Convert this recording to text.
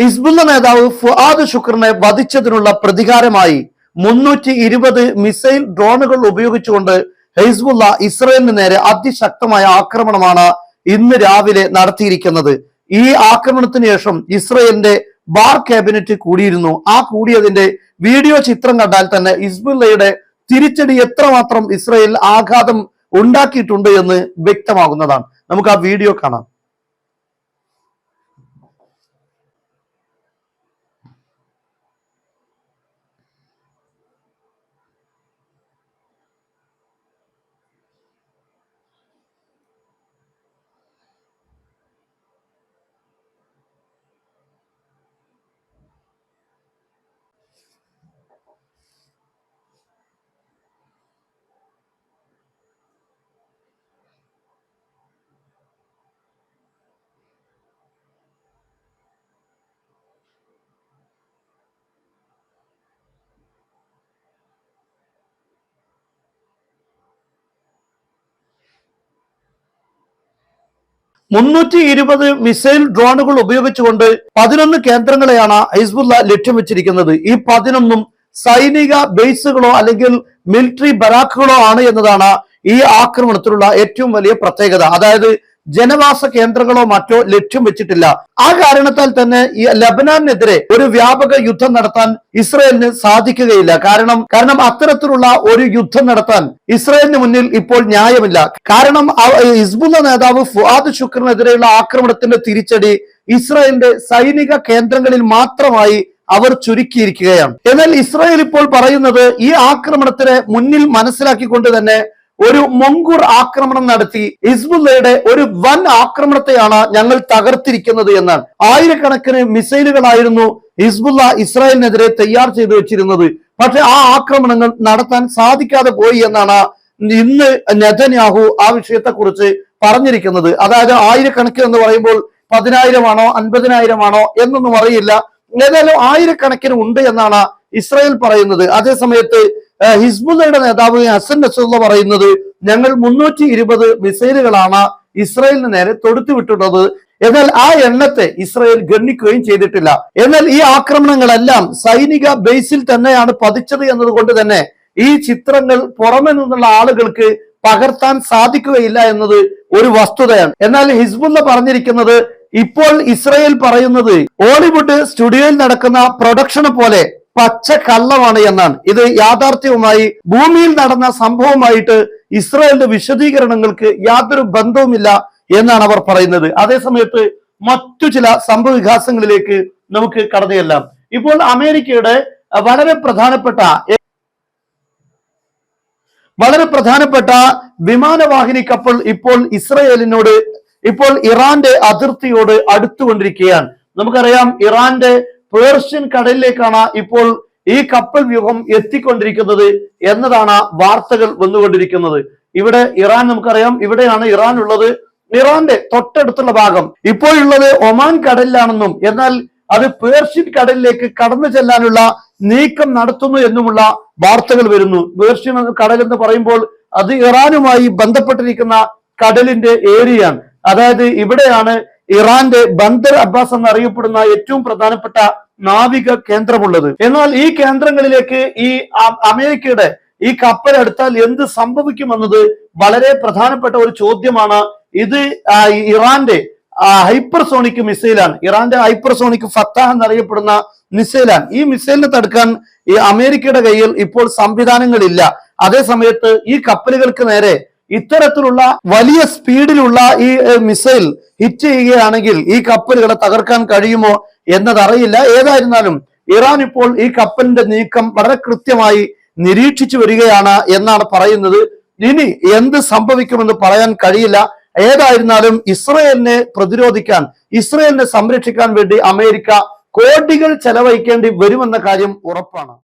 Hezbollah നേതാവ് ഫുആദ് ശുക്രനെ വധിച്ചതിനുള്ള പ്രതികാരമായി മുന്നൂറ്റി ഇരുപത് മിസൈൽ ഡ്രോണുകൾ ഉപയോഗിച്ചുകൊണ്ട് ഹെയ്സ്ബുള്ള ഇസ്രയേലിന് നേരെ അതിശക്തമായ ആക്രമണമാണ് ഇന്ന് രാവിലെ നടത്തിയിരിക്കുന്നത്. ഈ ആക്രമണത്തിന് ശേഷം ഇസ്രയേലിന്റെ ബാർ ക്യാബിനറ്റ് കൂടിയിരുന്നു. ആ കൂടിയതിന്റെ വീഡിയോ ചിത്രം കണ്ടാൽ തന്നെ ഹിസ്ബുള്ളയുടെ തിരിച്ചടി എത്രമാത്രം ഇസ്രയേൽ ആഘാതം ഉണ്ടാക്കിയിട്ടുണ്ട് എന്ന് വ്യക്തമാകുന്നതാണ്. നമുക്ക് ആ വീഡിയോ കാണാം. മുന്നൂറ്റി ഇരുപത് മിസൈൽ ഡ്രോണുകൾ ഉപയോഗിച്ചുകൊണ്ട് പതിനൊന്ന് കേന്ദ്രങ്ങളെയാണ് ഹൈസ്ബുല്ല ലക്ഷ്യം വെച്ചിരിക്കുന്നത്. ഈ പതിനൊന്നും സൈനിക ബേസുകളോ അല്ലെങ്കിൽ മിലിറ്ററി ബരാക്കുകളോ ആണ് എന്നതാണ് ഈ ആക്രമണത്തിലുള്ള ഏറ്റവും വലിയ പ്രത്യേകത. അതായത് ജനവാസ കേന്ദ്രങ്ങളോ മറ്റോ ലക്ഷ്യം വെച്ചിട്ടില്ല. ആ കാരണത്താൽ തന്നെ ഈ ലബനാനെതിരെ ഒരു വ്യാപക യുദ്ധം നടത്താൻ ഇസ്രയേലിന് സാധിക്കുകയില്ല. കാരണം കാരണം അത്തരത്തിലുള്ള ഒരു യുദ്ധം നടത്താൻ ഇസ്രയേലിന് മുന്നിൽ ഇപ്പോൾ ന്യായമില്ല. കാരണം ഹിസ്ബുള്ള നേതാവ് ഫുആദ് ശുക്രനെതിരെയുള്ള ആക്രമണത്തിന്റെ തിരിച്ചടി ഇസ്രയേലിന്റെ സൈനിക കേന്ദ്രങ്ങളിൽ മാത്രമായി അവർ ചുരുക്കിയിരിക്കുകയാണ്. എന്നാൽ ഇസ്രായേൽ ഇപ്പോൾ പറയുന്നത് ഈ ആക്രമണത്തിന് മുന്നിൽ മനസ്സിലാക്കിക്കൊണ്ട് തന്നെ ഒരു മുങ്കൂർ ആക്രമണം നടത്തി ഹിസ്ബുല്ലയുടെ ഒരു വൻ ആക്രമണത്തെയാണ് ഞങ്ങൾ തകർത്തിരിക്കുന്നത് എന്നാണ്. ആയിരക്കണക്കിന് മിസൈലുകളായിരുന്നു ഹിസ്ബുല്ല ഇസ്രായേലിനെതിരെ തയ്യാർ ചെയ്തു വെച്ചിരുന്നത്. പക്ഷെ ആ ആക്രമണങ്ങൾ നടത്താൻ സാധിക്കാതെ പോയി എന്നാണ് ഇന്ന് നെതന്യാഹു ആ വിഷയത്തെക്കുറിച്ച് പറഞ്ഞിരിക്കുന്നത്. അതായത് ആയിരക്കണക്കിന് എന്ന് പറയുമ്പോൾ പതിനായിരമാണോ അൻപതിനായിരമാണോ എന്നൊന്നും അറിയില്ല. ഏതായാലും ആയിരക്കണക്കിന് ഉണ്ട് എന്നാണ് ഇസ്രായേൽ പറയുന്നത്. അതേ ഹിസ്ബുള്ളയുടെ നേതാവ് ഹസൻ നസുള്ള പറയുന്നത് ഞങ്ങൾ മുന്നൂറ്റി ഇരുപത് മിസൈലുകളാണ് ഇസ്രായേലിന് നേരെ തൊടുത്തു വിട്ടുള്ളത് എന്നാൽ ആ എണ്ണത്തെ ഇസ്രായേൽ ഗണ്ണിക്കുകയും ചെയ്തിട്ടില്ല. എന്നാൽ ഈ ആക്രമണങ്ങളെല്ലാം സൈനിക ബേസിൽ തന്നെയാണ് പതിച്ചത് എന്നതുകൊണ്ട് തന്നെ ഈ ചിത്രങ്ങൾ പുറമെ നിന്നുള്ള ആളുകൾക്ക് പകർത്താൻ സാധിക്കുകയില്ല എന്നത് ഒരു വസ്തുതയാണ്. എന്നാൽ ഹിസ്ബുല്ല പറഞ്ഞിരിക്കുന്നത് ഇപ്പോൾ ഇസ്രായേൽ പറയുന്നത് ഹോളിവുഡ് സ്റ്റുഡിയോയിൽ നടക്കുന്ന പ്രൊഡക്ഷനെ പോലെ പച്ച കള്ളമാണ് എന്നാണ്. ഇത് യാഥാർത്ഥ്യവുമായി ഭൂമിയിൽ നടന്ന സംഭവമായിട്ട് ഇസ്രായേലിന്റെ വിശദീകരണങ്ങൾക്ക് യാതൊരു ബന്ധവുമില്ല എന്നാണ് അവർ പറയുന്നത്. അതേസമയത്ത് മറ്റു ചില സംഭവ വികാസങ്ങളിലേക്ക് നമുക്ക് കടന്നുചെല്ലാം ഇപ്പോൾ അമേരിക്കയുടെ വളരെ പ്രധാനപ്പെട്ട വളരെ പ്രധാനപ്പെട്ട വിമാനവാഹിനി കപ്പൽ ഇപ്പോൾ ഇസ്രയേലിനോട് ഇപ്പോൾ ഇറാന്റെ അതിർത്തിയോട് അടുത്തുകൊണ്ടിരിക്കുകയാണ്. നമുക്കറിയാം ഇറാന്റെ പേർഷ്യൻ കടലിലേക്കാണ് ഇപ്പോൾ ഈ കപ്പൽ വ്യൂഹം എത്തിക്കൊണ്ടിരിക്കുന്നത് എന്നതാണ് വാർത്തകൾ വന്നുകൊണ്ടിരിക്കുന്നത്. ഇവിടെ ഇറാൻ നമുക്കറിയാം ഇവിടെയാണ് ഇറാൻ ഉള്ളത്. ഇറാന്റെ തൊട്ടടുത്തുള്ള ഭാഗം. ഇപ്പോഴുള്ളത് ഒമാൻ കടലിലാണെന്നും എന്നാൽ അത് പേർഷ്യൻ കടലിലേക്ക് കടന്നു ചെല്ലാനുള്ള നീക്കം നടത്തുന്നു എന്നുമുള്ള വാർത്തകൾ വരുന്നു. പേർഷ്യൻ കടൽ എന്ന് പറയുമ്പോൾ അത് ഇറാനുമായി ബന്ധപ്പെട്ടിരിക്കുന്ന കടലിന്റെ ഏരിയയാണ്. അതായത് ഇവിടെയാണ് ഇറാന്റെ ബന്ദർ അബ്ബാസ് എന്നറിയപ്പെടുന്ന ഏറ്റവും പ്രധാനപ്പെട്ട നാവിക കേന്ദ്രമുള്ളത്. എന്നാൽ ഈ കേന്ദ്രങ്ങളിലേക്ക് ഈ അമേരിക്കയുടെ ഈ കപ്പൽ എടുത്താൽ എന്ത് സംഭവിക്കുമെന്നത് വളരെ പ്രധാനപ്പെട്ട ഒരു ചോദ്യമാണ്. ഇത് ഇറാന്റെ ഹൈപ്പർസോണിക് മിസൈലാണ്. ഇറാന്റെ ഹൈപ്പർസോണിക് ഫത്താഹ് എന്നറിയപ്പെടുന്ന മിസൈലാണ്. ഈ മിസൈലിനെ തടുക്കാൻ ഈ അമേരിക്കയുടെ കയ്യിൽ ഇപ്പോൾ സംവിധാനങ്ങളില്ല. അതേസമയത്ത് ഈ കപ്പലുകൾക്ക് നേരെ ഇത്തരത്തിലുള്ള വലിയ സ്പീഡിലുള്ള ഈ മിസൈൽ ഹിറ്റ് ചെയ്യുകയാണെങ്കിൽ ഈ കപ്പലുകളെ തകർക്കാൻ കഴിയുമോ എന്നതറിയില്ല. ഏതായിരുന്നാലും ഇറാൻ ഇപ്പോൾ ഈ കപ്പലിന്റെ നീക്കം വളരെ കൃത്യമായി നിരീക്ഷിച്ചു വരികയാണ് എന്നാണ് പറയുന്നത്. ഇനി എന്ത് സംഭവിക്കുമെന്ന് പറയാൻ കഴിയില്ല. ഏതായിരുന്നാലും ഇസ്രയേലിനെ പ്രതിരോധിക്കാൻ ഇസ്രയേലിനെ സംരക്ഷിക്കാൻ വേണ്ടി അമേരിക്ക കോടികൾ ചെലവഴിക്കേണ്ടി വരുമെന്ന കാര്യം ഉറപ്പാണ്.